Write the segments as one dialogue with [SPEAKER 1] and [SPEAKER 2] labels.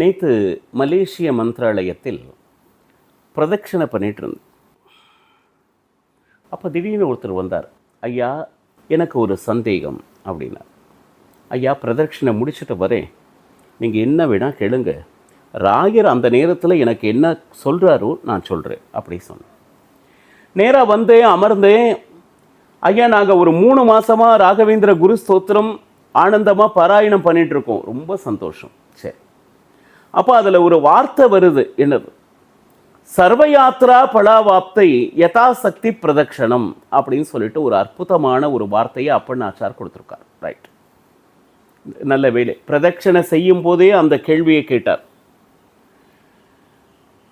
[SPEAKER 1] நேற்று மலேசிய மந்திராலயத்தில் பிரதட்சணை பண்ணிட்டு இருந்தேன். அப்போ திடீர்னு ஒருத்தர் வந்தார். ஐயா எனக்கு ஒரு சந்தேகம் அப்படின்னார். ஐயா பிரதட்சணை முடிச்சுட்டு வரேன் நீங்கள் என்ன வேணால் கேளுங்க. ராயர் அந்த நேரத்தில் எனக்கு என்ன சொல்கிறாரோ நான் சொல்கிறேன் அப்படி சொன்னேன் நேராக வந்தேன் அமர்ந்தேன். ஐயா நாங்கள் ஒரு மூணு மாதமாக ராகவேந்திர குரு ஸ்தோத்திரம் ஆனந்தமாக பாராயணம் பண்ணிகிட்ருக்கோம் ரொம்ப சந்தோஷம். அப்போ அதில் ஒரு வார்த்தை வருது என்னது? சர்வயாத்ரா பலாவாப்தை யதாசக்தி பிரதக்ஷணம் அப்படின்னு சொல்லிட்டு ஒரு அற்புதமான ஒரு வார்த்தையை அப்பண்ணாச்சார் கொடுத்துருக்கார். ரைட் நல்ல வேலை பிரதட்சணை செய்யும் போதே அந்த கேள்வியை கேட்டார்.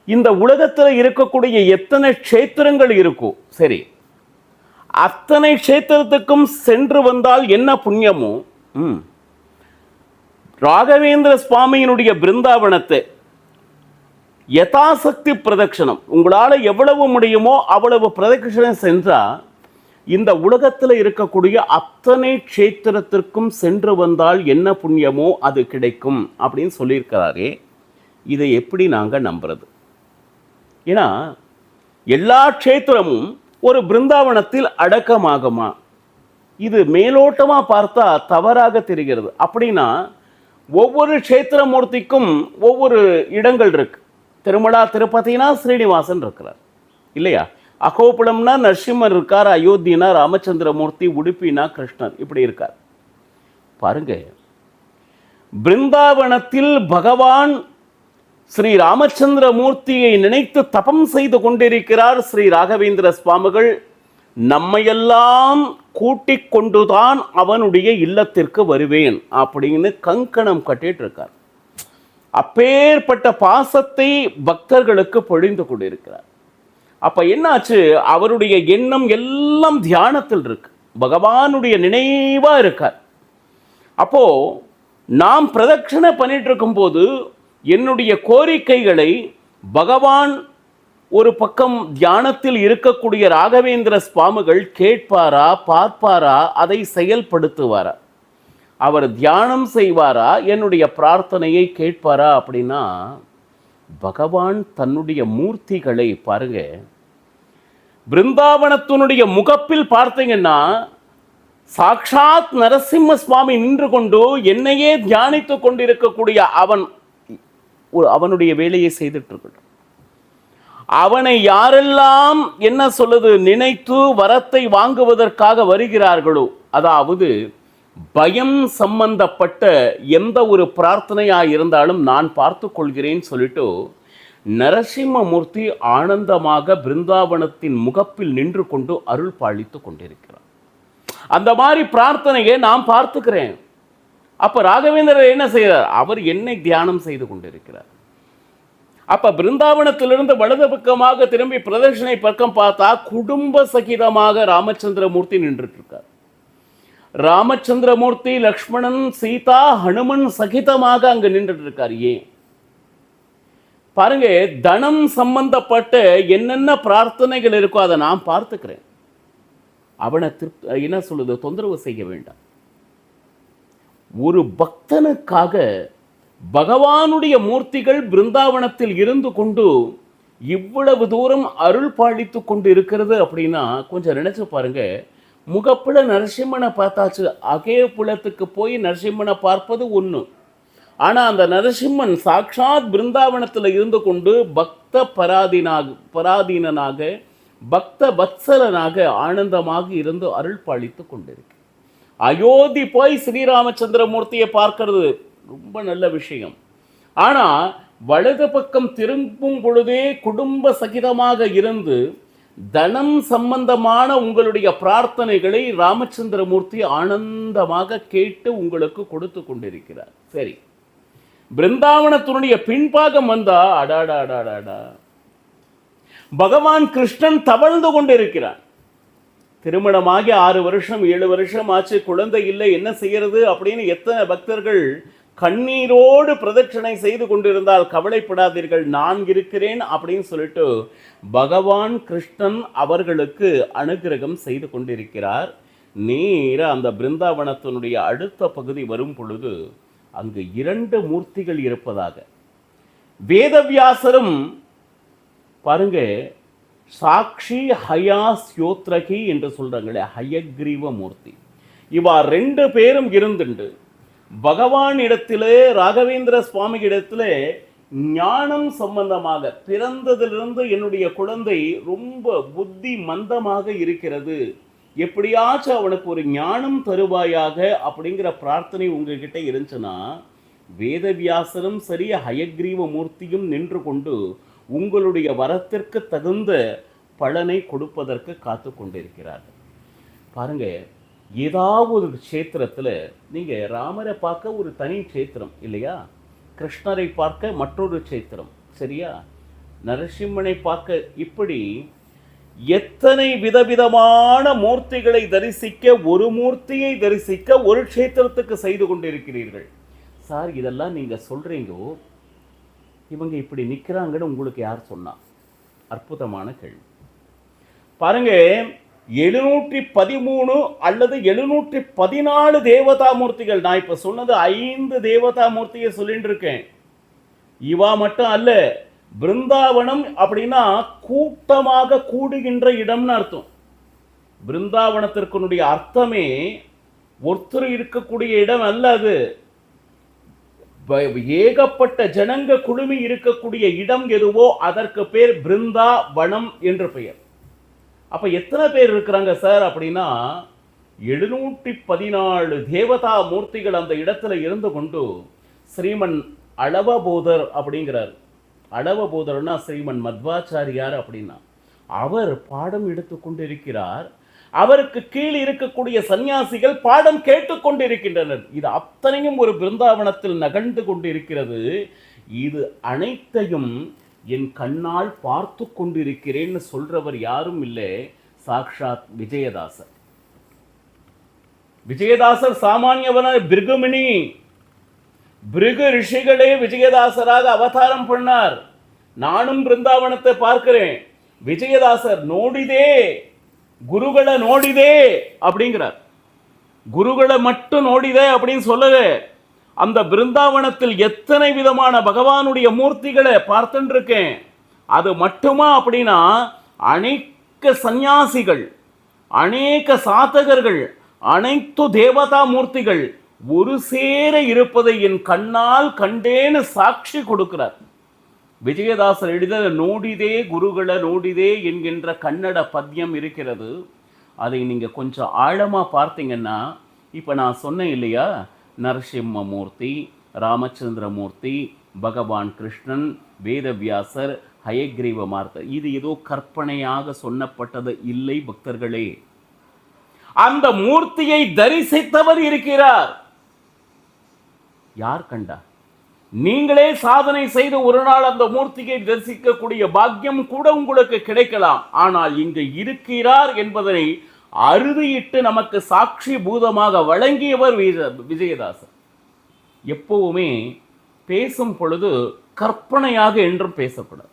[SPEAKER 1] இந்த உலகத்தில் இருக்கக்கூடிய எத்தனை க்ஷேத்திரங்கள் இருக்கோ சரி அத்தனை க்ஷேத்திரத்துக்கும் சென்று வந்தால் என்ன புண்ணியமோ ம் ராகவேந்திர சுவாமியினுடைய பிருந்தாவனத்தை யதாசக்தி பிரதட்சணம் உங்களால் எவ்வளவு முடியுமோ அவ்வளவு பிரதட்சணம் சென்றால் இந்த உலகத்தில் இருக்கக்கூடிய அத்தனை க்ஷேத்திரத்திற்கும் சென்று வந்தால் என்ன புண்ணியமோ அது கிடைக்கும் அப்படின்னு சொல்லியிருக்கிறாரே. இதை எப்படி நாங்கள் நம்புறது? ஏன்னா எல்லா க்ஷேத்திரமும் ஒரு பிருந்தாவனத்தில் அடக்கமாகுமா? இது மேலோட்டமாக பார்த்தா தவறாக தெரிகிறது. அப்படின்னா ஒவ்வொரு கஷேத்திரமூர்த்திக்கும் ஒவ்வொரு இடங்கள் இருக்கு. திருமலா திருப்பதினா ஸ்ரீனிவாசன் இருக்கிறார். இல்லையா? அகோபுலம்னா நரசிம்மர் இருக்கார் அயோத்தினா ராமச்சந்திரமூர்த்தி உடுப்பினா கிருஷ்ணர். இப்படி இருக்கார். பாருங்க. பிருந்தாவனத்தில் பகவான் ஸ்ரீ ராமச்சந்திர மூர்த்தியை நினைத்து தபம் செய்து கொண்டிருக்கிறார் ஸ்ரீ ராகவேந்திர சுவாமிகள். நம்மையெல்லாம் கூட்டிக் கொண்டுதான் அவனுடைய இல்லத்திற்கு வருவேன் அப்படின்னு கங்கணம் கட்டிட்டு இருக்கார் அப்பேற்பட்ட பாசத்தை பக்தர்களுக்கு பொழிந்து கொண்டிருக்கிறார். அப்ப என்னாச்சு? அவருடைய எண்ணம் எல்லாம் தியானத்தில் இருக்கு. பகவானுடைய நினைவா இருக்கார். அப்போ நாம் பிரதட்சணை பண்ணிட்டு இருக்கும்போது என்னுடைய கோரிக்கைகளை பகவான் ஒரு பக்கம் தியானத்தில் இருக்கக்கூடிய ராகவேந்திர சுவாமிகள் கேட்பாரா பார்ப்பாரா அதை செயல்படுத்துவாரா? அவர் தியானம் செய்வாரா? என்னுடைய பிரார்த்தனையை கேட்பாரா அப்படின்னா பகவான் தன்னுடைய மூர்த்திகளை பாருங்க. பிருந்தாவனத்தினுடைய முகப்பில் பார்த்தீங்கன்னா சாக்ஷாத் நரசிம்ம சுவாமி நின்று கொண்டு என்னையே தியானித்து கொண்டிருக்கக்கூடிய அவன் ஒரு அவனுடைய வேலையை செய்துட்டு இருக்கட்டும். அவனை யாரெல்லாம் என்ன சொல்லுது நினைத்து வரத்தை வாங்குவதற்காக வருகிறார்களோ அதாவது பயம் சம்பந்தப்பட்ட எந்த ஒரு பிரார்த்தனையா இருந்தாலும் நான் பார்த்து கொள்கிறேன் சொல்லிட்டு நரசிம்மமூர்த்தி ஆனந்தமாக பிருந்தாவனத்தின் முகப்பில் நின்று கொண்டு அருள் பாலித்து கொண்டிருக்கிறார். அந்த மாதிரி பிரார்த்தனையை நான் பார்த்துக்கிறேன். அப்ப ராகவேந்திரர் என்ன செய்கிறார்? அவர் என்னை தியானம் செய்து கொண்டிருக்கிறார். அப்ப பிருந்தாவனத்திலிருந்து வலது பக்கமாக திரும்பி பிரதர்ஷனை பக்கம் பார்த்தா குடும்ப சகிதமாக ராமச்சந்திரமூர்த்தி நின்றுட்டு இருக்கார் ராமச்சந்திரமூர்த்தி லக்ஷ்மணன் சீதா ஹனுமன் சகிதமாக அங்க நின்றுட்டு இருக்கார் ஏன்? பாருங்க தனம் சம்பந்தப்பட்ட என்னென்ன பிரார்த்தனைகள் இருக்கோ அதை நான் பார்த்துக்கிறேன். அவனை திருப்தி என்ன சொல்லுது? தொந்தரவு செய்ய வேண்டாம். ஒரு பக்தனுக்காக பகவானுடைய மூர்த்திகள் பிருந்தாவனத்தில் இருந்து கொண்டு இவ்வளவு தூரம் அருள் பாலித்து கொண்டு இருக்கிறது அப்படின்னா கொஞ்சம் நினச்சி பாருங்க. முகப்புல நரசிம்மனை பார்த்தாச்சு. அகே புலத்துக்கு போய் நரசிம்மனை பார்ப்பது ஒன்று ஆனால் அந்த நரசிம்மன் சாக்ஷாத் பிருந்தாவனத்தில் இருந்து கொண்டு பக்த பராதீனாக பராதீனனாக பக்த வத்சலனாக ஆனந்தமாக இருந்து அருள் பாலித்து கொண்டிருக்கு. அயோத்தி போய் ஸ்ரீராமச்சந்திரமூர்த்தியை பார்க்கறது. ரொம்ப நல்ல விஷயம். ஆனால் வலது பக்கம் திரும்பும் பொழுதே குடும்ப சகிதமாக இருந்து தனம் சம்பந்தமான உங்களுடைய பிரார்த்தனைகளை ராமச்சந்திரமூர்த்தி ஆனந்தமாக கேட்டு உங்களுக்கு கொடுத்து கொண்டிருக்கிறார். சரி. பிருந்தாவனத்தினுடைய பின்பாகம் வந்தா அடாடா அடாடாடா பகவான் கிருஷ்ணன் தவழ்ந்து கொண்டிருக்கிறான் திருமணமாகி ஆறு வருஷம் ஏழு வருஷம் ஆச்சு குழந்தை இல்லை என்ன செய்யறது அப்படின்னு எத்தனை பக்தர்கள் கண்ணீரோடு பிரதட்சணை செய்து கொண்டிருந்தால் கவலைப்படாதீர்கள் நான் இருக்கிறேன் அப்படின்னு சொல்லிட்டு பகவான் கிருஷ்ணன் அவர்களுக்கு அனுகிரகம் செய்து கொண்டிருக்கிறார். நேர அந்த பிருந்தாவனத்தினுடைய அடுத்த பகுதி வரும் பொழுது அங்கு இரண்டு மூர்த்திகள் இருப்பதாக. வேதவியாசரும் பாருங்க சாக்ஷி ஹயா ஸ்யோத்ரகி என்று சொல்றாங்களே ஹயக்ரீவ மூர்த்தி. இவா ரெண்டு பேரும் இருந்துண்டு. பகவான் இடத்திலே ராகவேந்திர சுவாமி இடத்திலே ஞானம் சம்பந்தமாக பிறந்ததிலிருந்து என்னுடைய குழந்தை ரொம்ப புத்தி மந்தமாக இருக்கிறது. எப்படியாச்சும் அவனுக்கு ஒரு ஞானம் தருவாயாக அப்படிங்கிற பிரார்த்தனை உங்ககிட்ட இருந்துச்சுன்னா வேதவியாசரும் சரி ஹயக்ரீவ மூர்த்தியும் நின்று கொண்டு உங்களுடைய வரத்திற்கு தகுந்த பலனை கொடுப்பதற்கு காத்து கொண்டிருக்கிறார்கள். பாருங்க ஏதாவது ஒரு க்ஷேத்திரத்தில் நீங்கள் ராமரை பார்க்க ஒரு தனி க்ஷேத்திரம் இல்லையா? கிருஷ்ணரை பார்க்க மற்றொரு க்ஷேத்திரம் சரியா? நரசிம்மனை பார்க்க இப்படி எத்தனை விதவிதமான மூர்த்திகளை தரிசிக்க ஒரு மூர்த்தியை தரிசிக்க ஒரு க்ஷேத்திரத்துக்கு செய்து கொண்டிருக்கிறீர்கள்? சார் இதெல்லாம் நீங்கள் சொல்கிறீங்கோ இவங்க இப்படி நிற்கிறாங்கன்னு உங்களுக்கு யார் சொன்னா? அற்புதமான கேள்வி. பாருங்க எழுநூற்றி பதிமூணு அல்லது எழுநூற்றி பதினாலு தேவதா மூர்த்திகள் நான் இப்போ சொன்னது ஐந்து தேவதா மூர்த்தியை சொல்லிட்டு இருக்கேன் இவா மட்டும் அல்ல பிருந்தாவனம் அப்படின்னா கூட்டமாக கூடுகின்ற இடம்னு அர்த்தம். பிருந்தாவனத்திற்குனுடைய அர்த்தமே ஒருத்தர் இருக்கக்கூடிய இடம் அல்ல அது. ஏகப்பட்ட ஜனங்க குழுமி இருக்கக்கூடிய இடம் எதுவோ அதற்கு பேர் பிருந்தா வனம் என்று பெயர். அப்போ எத்தனை பேர் இருக்கிறாங்க சார் அப்படின்னா எழுநூற்றி பதினாலு தேவதா மூர்த்திகள் அந்த இடத்துல இருந்து கொண்டு ஸ்ரீமன் அளவபோதர் அப்படிங்கிறார். அளவபோதர்னா ஸ்ரீமன் மத்வாச்சாரியார் அப்படின்னா. அவர் பாடம் எடுத்துக்கொண்டு இருக்கிறார் அவருக்கு கீழ் இருக்கக்கூடிய சன்னியாசிகள் பாடம் கேட்டுக்கொண்டிருக்கின்றனர் இது அத்தனையும் ஒரு பிருந்தாவனத்தில் நகர்ந்து கொண்டிருக்கிறது. இது அனைத்தையும் என் கண்ணால் பார்த்து கொண்டிருக்கிறேன்னு சொல்றவர் யாரும் இல்லை சாக்ஷாத் விஜயதாசர். விஜயதாசர் சாமானியவன பிருகுமினி பிருகு ரிஷிகளே விஜயதாசராக அவதாரம் பண்ணார். நானும் பிருந்தாவனத்தை பார்க்கிறேன். விஜயதாசர் நோடிதே குருகளை நோடிதே அப்படிங்கிறார். குருகளை மட்டும் நோடிதே அப்படின்னு சொல்லல அந்த பிருந்தாவனத்தில் எத்தனை விதமான பகவானுடைய மூர்த்திகளை பார்த்துட்டு இருக்கேன் அது மட்டுமா அப்படின்னா அநேக சந்நியாசிகள் அநேக சாதகர்கள் அனைத்து தேவதா மூர்த்திகள் ஒரு சேர இருப்பதை என் கண்ணால் கண்டேன்னு சாட்சி கொடுக்கிறார். விஜயதாசர் எழுத நோடிதே குருகளை நோடிதே என்கின்ற கன்னட பத்யம் இருக்கிறது. அதை நீங்கள் கொஞ்சம் ஆழமாக பார்த்தீங்கன்னா இப்போ நான் சொன்னேன் இல்லையா நரசிம்ம மூர்த்தி ராமச்சந்திரமூர்த்தி பகவான் கிருஷ்ணன் வேதவியாசர் ஹயக்ரீவ மார்த்தர் இது ஏதோ கற்பனையாக சொன்னப்பட்டது இல்லை பக்தர்களே. அந்த மூர்த்தியை தரிசித்தவர் இருக்கிறார். யார் கண்டா? நீங்களே சாதனை செய்து ஒரு நாள் அந்த மூர்த்தியை தரிசிக்கக்கூடிய பாக்கியம் கூட உங்களுக்கு கிடைக்கலாம். ஆனால் இங்கு இருக்கிறார் என்பதனை அறுதியிட்டு நமக்கு சாட்சி பூதமாக வழங்கியவர் விஜய- விஜயதாசன். எப்பவுமே பேசும் பொழுது கற்பனையாக என்றும் பேசக்கூடாது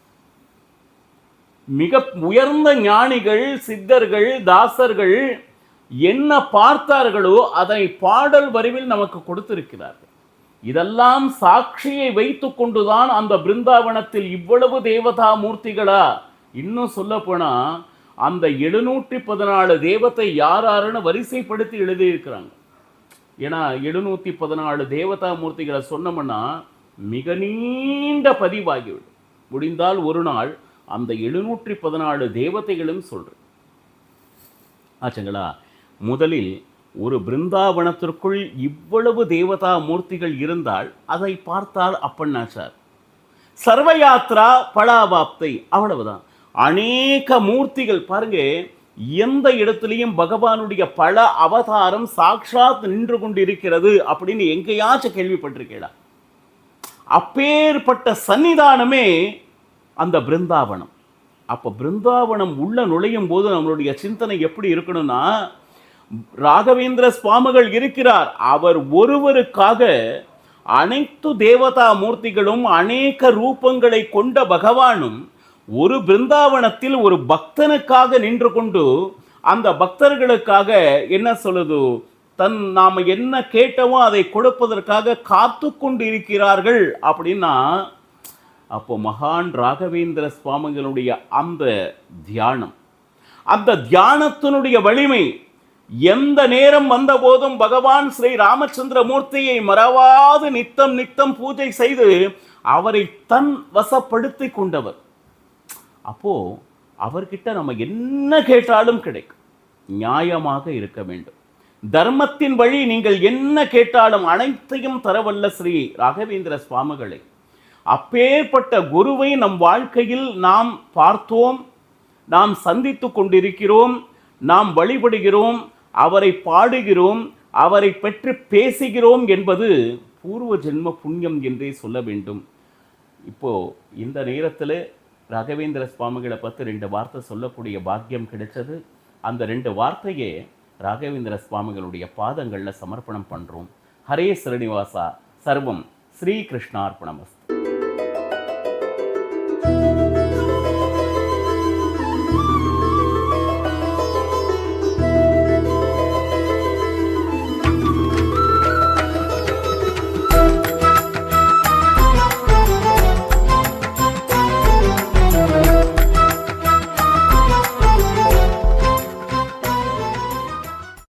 [SPEAKER 1] மிக உயர்ந்த ஞானிகள் சித்தர்கள் தாசர்கள் என்ன பார்த்தார்களோ அதை பாடல் வரிவில் நமக்கு கொடுத்திருக்கிறார்கள். இதெல்லாம் சாட்சியை வைத்து கொண்டுதான் அந்த பிருந்தாவனத்தில் இவ்வளவு தேவதா மூர்த்திகளா? இன்னும் சொல்ல போனா அந்த எழுநூற்றி பதினாலு தேவத்தை யார் யாருன்னு வரிசைப்படுத்தி எழுதியிருக்கிறாங்க. ஏன்னா எழுநூற்றி பதினாலு தேவதா மூர்த்திகளை சொன்னோம்னா மிக நீண்ட பதிவாகிவிடும். முடிந்தால் ஒரு நாள் அந்த எழுநூற்றி பதினாலு தேவதைகளும் சொல்றேன். ஆச்சுங்களா? முதலில் ஒரு பிருந்தாவனத்திற்குள் இவ்வளவு தேவதா மூர்த்திகள் இருந்தால் அதை பார்த்தால் அப்பண்ணாச்சார் சர்வ யாத்ரா பலாபாப்தை அவ்வளவுதான். அநேக மூர்த்திகள் பாருங்க எந்த இடத்துலையும் பகவானுடைய பல அவதாரம் சாட்சாத் நின்று கொண்டிருக்கிறது அப்படின்னு எங்கேயாச்சும் கேள்விப்பட்டிருக்கேடா அப்பேற்பட்ட சன்னிதானமே அந்த பிருந்தாவனம். அப்போ பிருந்தாவனம் உள்ள நுழையும் போது நம்மளுடைய சிந்தனை எப்படி இருக்கணும்னா ராகவேந்திர சுவாமிகள் இருக்கிறார். அவர் ஒருவருக்காக அனைத்து தேவதா மூர்த்திகளும் அநேக ரூபங்களை கொண்ட பகவானும் ஒரு பிருந்தாவனத்தில் ஒரு பக்தனுக்காக நின்று கொண்டு அந்த பக்தர்களுக்காக என்ன சொல்லுது? தன் நாம் என்ன கேட்டவோ அதை கொடுப்பதற்காக காத்து கொண்டு இருக்கிறார்கள் அப்படின்னா அப்போ மகான் ராகவேந்திர சுவாமிகளுடைய அந்த தியானம் அந்த தியானத்தினுடைய வலிமை எந்த நேரம் வந்தபோதும் பகவான் ஸ்ரீ ராமச்சந்திர மூர்த்தியை மறவாது நித்தம் நித்தம் பூஜை செய்து அவரை தன் வசப்படுத்தி கொண்டவர். அப்போது அவர்கிட்ட நம்ம என்ன கேட்டாலும் கிடைக்கும். நியாயமாக இருக்க வேண்டும். தர்மத்தின் வழி நீங்கள் என்ன கேட்டாலும் அனைத்தையும் தரவல்ல ஸ்ரீ ராகவேந்திர சுவாமிகளை. அப்பேற்பட்ட குருவை நம் வாழ்க்கையில் நாம் பார்த்தோம். நாம் சந்தித்து கொண்டிருக்கிறோம். நாம் வழிபடுகிறோம். அவரை பாடுகிறோம். அவரை பற்றி பேசுகிறோம் என்பது பூர்வ ஜென்ம புண்ணியம் என்றே சொல்ல வேண்டும். இப்போ இந்த நேரத்தில் ராகவேந்திர சுவாமிகளை பற்றி ரெண்டு வார்த்தை சொல்லக்கூடிய பாக்கியம் கிடைச்சது. அந்த ரெண்டு வார்த்தையே ராகவேந்திர சுவாமிகளுடைய பாதங்களில் சமர்ப்பணம் பண்ணுறோம் ஹரே ஸ்ரீனிவாசா சர்வம் ஸ்ரீ கிருஷ்ணார்ப்பணமஸ்து